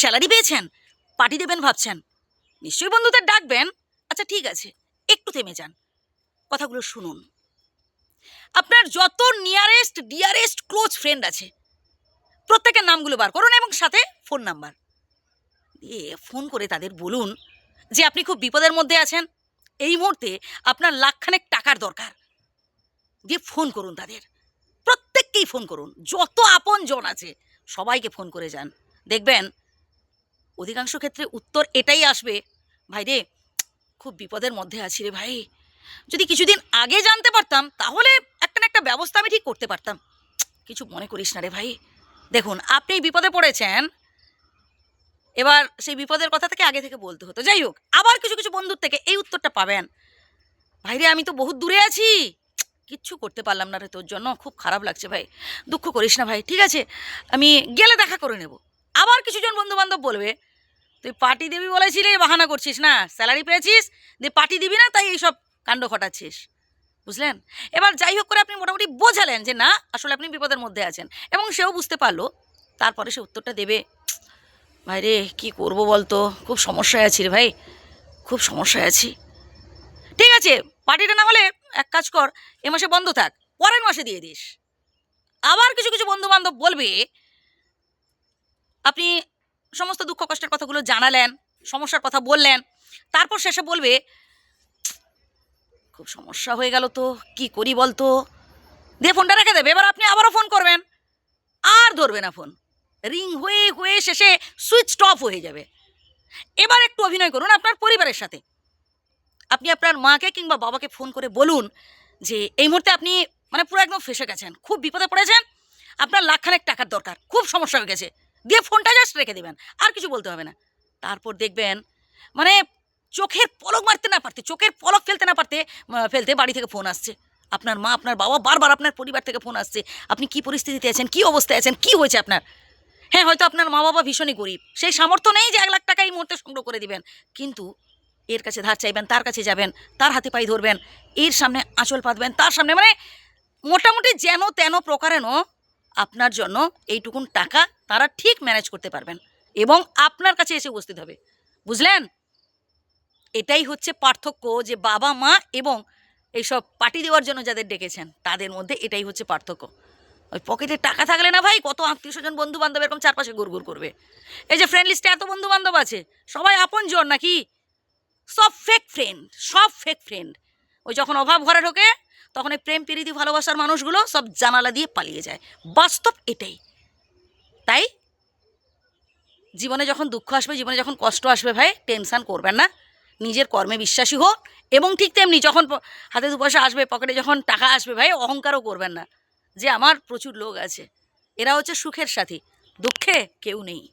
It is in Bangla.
স্যালারি পেয়েছেন? পার্টি দেবেন ভাবছেন? নিশ্চয়ই বন্ধুদের ডাকবেন? আচ্ছা ঠিক আছে, একটু থেমে যান। কথাগুলো শুনুন। আপনার যত নিয়ারেস্ট ডিয়ারেস্ট ক্লোজ ফ্রেন্ড আছে, প্রত্যেকের নামগুলো বার করুন এবং সাথে ফোন নাম্বার দিয়ে ফোন করে তাদের বলুন যে আপনি খুব বিপদের মধ্যে আছেন। এই মুহূর্তে আপনার লাখখানেক টাকার দরকার। দিয়ে ফোন করুন তাদের। প্রত্যেককেই ফোন করুন। যত আপন জন আছে, সবাইকে ফোন করে যান। দেখবেন অধিকাংশ ক্ষেত্রে উত্তর এটাই আসবে, ভাই রে, খুব বিপদের মধ্যে আছি রে ভাই। যদি কিছুদিন আগে জানতে পারতাম, তাহলে একটা না একটা ব্যবস্থা আমি ঠিক করতে পারতাম। কিছু মনে করিস না রে ভাই। দেখুন, আপনি বিপদে পড়েছেন। এবার সেই বিপদের কথা থেকে আগে থেকে বলতে হতো। যাই হোক, আবার কিছু কিছু বন্ধুর থেকে এই উত্তরটা পাবেন। ভাইরে আমি তো বহুত দূরে আছি। কিচ্ছু করতে পারলাম না রে তোর জন্য। খুব খারাপ লাগছে ভাই। দুঃখ করিস না ভাই, ঠিক আছে? আমি গেলে দেখা করে নেব। আবার কিছুজন বন্ধু বান্ধব বলবে, তুই পার্টি দিবি বলেছিলি, বাহানা করছিস না, স্যালারি পেয়েছিস? দিয়ে পার্টি দিবি না, তাই এইসব কাণ্ড ঘটাচ্ছিস। বুঝলেন? এবার যাই হোক করে আপনি মোটামুটি বোঝালেন যে না, আসলে আপনি বিপদের মধ্যে আছেন এবং সেও বুঝতে পারল, তারপরে সে উত্তরটা দেবে, ভাই রে, কী করব বলতো? খুব সমস্যায় আছি রে ভাই, খুব সমস্যায় আছি। ঠিক আছে, পার্টিটা না হলে এক কাজ কর, এ মাসে বন্ধ থাক, পরের মাসে দিয়ে দিস। আবার কিছু কিছু বন্ধু বান্ধব বলবে আপনি সমস্ত দুঃখ কষ্টের কথাগুলো জানালেন, সমস্যার কথা বললেন, তারপর শেষে বলবে, খুব সমস্যা হয়ে গেল তো, কি করি বলতো? দিয়ে ফোনটা রেখে দেবে, এবার আপনি আবারও ফোন করবেন। আর ধরবে না ফোন। রিং হয়ে হয়ে শেষে সুইচ অফ হয়ে যাবে। এবার একটু অভিনয় করুন আপনার পরিবারের সাথে। আপনি আপনার মাকে কিংবা বাবাকে ফোন করে বলুন যে, এই মুহূর্তে আপনি মানে পুরো একদম ফেসে গেছেন, খুব বিপদে পড়েছেন, আপনার লাখখানেক টাকার দরকার, খুব সমস্যা হয়ে গেছে দিয়ে ফোনটা জাস্ট রেখে দেবেন, আর কিছু বলতে হবে না। তারপর দেখবেন মানে চোখের পলক মারতে না পারতে, চোখের পলক ফেলতে না পারতে ফেলতে বাড়ি থেকে ফোন আসছে। আপনার মা, আপনার বাবা, বারবার আপনার পরিবার থেকে ফোন আসছে। আপনি কি পরিস্থিতিতে আছেন, কি অবস্থায় আছেন, কি হয়েছে আপনার? হ্যাঁ হয়তো আপনার মা বাবা ভীষণই গরিব। সেই সামর্থ্য নেই যে এক লাখ টাকা এই মুহূর্তে সংগ্রহ করে দিবেন। কিন্তু এর কাছে ধার চাইবেন, তার কাছে যাবেন, তার হাতে পাই ধরবেন, এর সামনে আঁচল পাতবেন, তার সামনে মানে মোটামুটি যেন তেন প্রকারেণও আপনার জন্য এইটুকুন টাকা তারা ঠিক ম্যানেজ করতে পারবেন এবং আপনার কাছে এসে উপস্থিত হবে। বুঝলেন? এটাই হচ্ছে পার্থক্য যে বাবা মা এবং এইসব পার্টি দেওয়ার জন্য যাদের ডেকেছেন, তাদের মধ্যে এটাই হচ্ছে পার্থক্য। ওই পকেটে টাকা থাকলে না ভাই, কত আত্মীয় স্বজন বন্ধু বান্ধব এরকম চারপাশে ঘুরঘুর করবে। এই যে ফ্রেন্ড লিস্টে এত বন্ধু বান্ধব আছে, সবাই আপন জন নাকি? সব ফেক ফ্রেন্ড সব ফেক ফ্রেন্ড ওই যখন অভাব ঘরে ঢোকে তখন এই প্রেম, প্রীতি, ভালোবাসার মানুষগুলো সব জানালা দিয়ে পালিয়ে যায়। বাস্তব এটাই। তাই জীবনে যখন দুঃখ আসবে, জীবনে যখন কষ্ট আসবে ভাই, টেনশান করবেন না। নিজের কর্মে বিশ্বাসী হোক এবং ঠিক তেমনি যখন হাতে দু পয়সা আসবে, পকেটে যখন টাকা আসবে ভাই, অহংকারও করবেন না। যে আমার প্রচুর লোক আছে, এরা হচ্ছে সুখের সাথী। দুঃখে কেউ নেই।